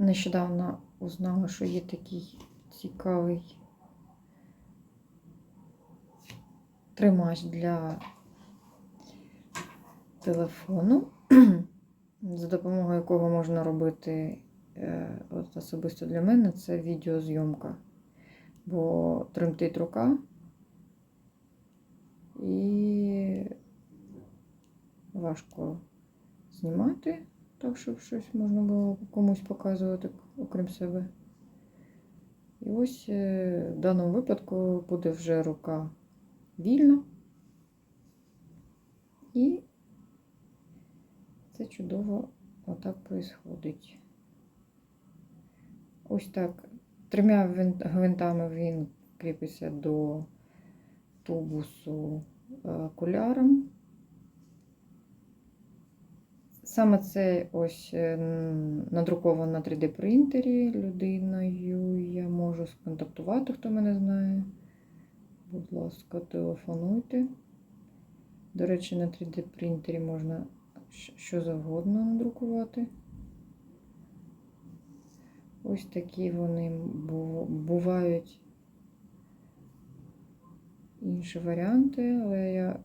нещодавно узнала, що є такий цікавий тримач для телефону, за допомогою якого можна робити, е, от особисто для мене, це відеозйомка. Бо тремтить рука і важко знімати, так, щоб щось можна було комусь показувати, окрім себе. І ось е, в даному випадку буде вже рука вільна. І це чудово отак происходить. Ось так. Трьома гвинтами він кріпиться до тубусу е, окуляром. Саме це ось е, надруковано на 3D принтері людиною. Я можу сконтактувати, хто мене знає. Будь ласка, телефонуйте. До речі, на 3D принтері можна що завгодно надрукувати. Ось такі вони бувають інші варіанти, але я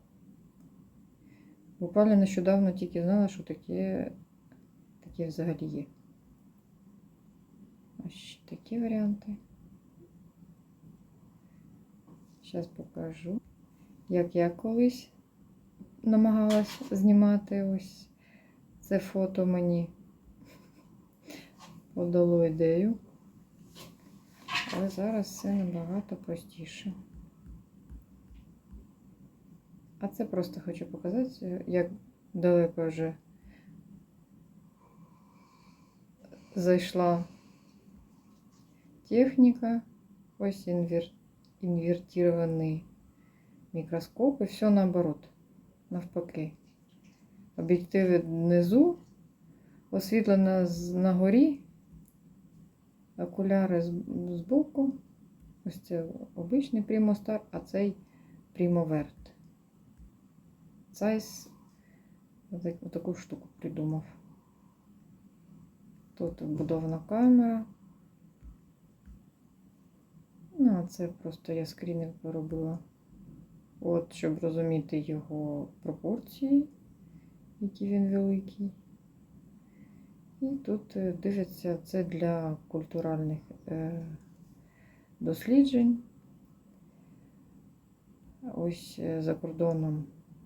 буквально нещодавно тільки знала, що таке, таке взагалі є. Ось такі варіанти. Зараз покажу, як я колись намагалась знімати ось це фото мені подало ідею. Але зараз все набагато простіше. А це просто хочу показати, як далеко вже зайшла техніка. Ось інвер... інвертований мікроскоп і все наоборот, навпаки. Об'єктиви внизу, освітлено на горі, окуляри з- збоку. Ось це обичний прямостар, а цей прямоверт. Цайс отак- таку штуку придумав. Тут вбудована камера. Ну, а це просто я скрінер поробила. От, щоб розуміти його пропорції, які він великий. І тут е, дивиться, це для культуральних е, досліджень. Ось е, за кордоном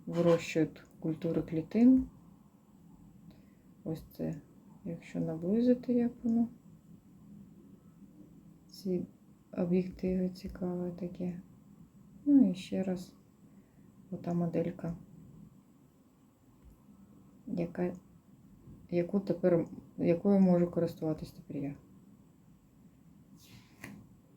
вирощують культури клітин. Ось це, якщо наблизити, як воно. Ці об'єктиви цікаве таке. Ну і ще раз ота моделька, яка, яку тепер, якою можу користуватись тепер я.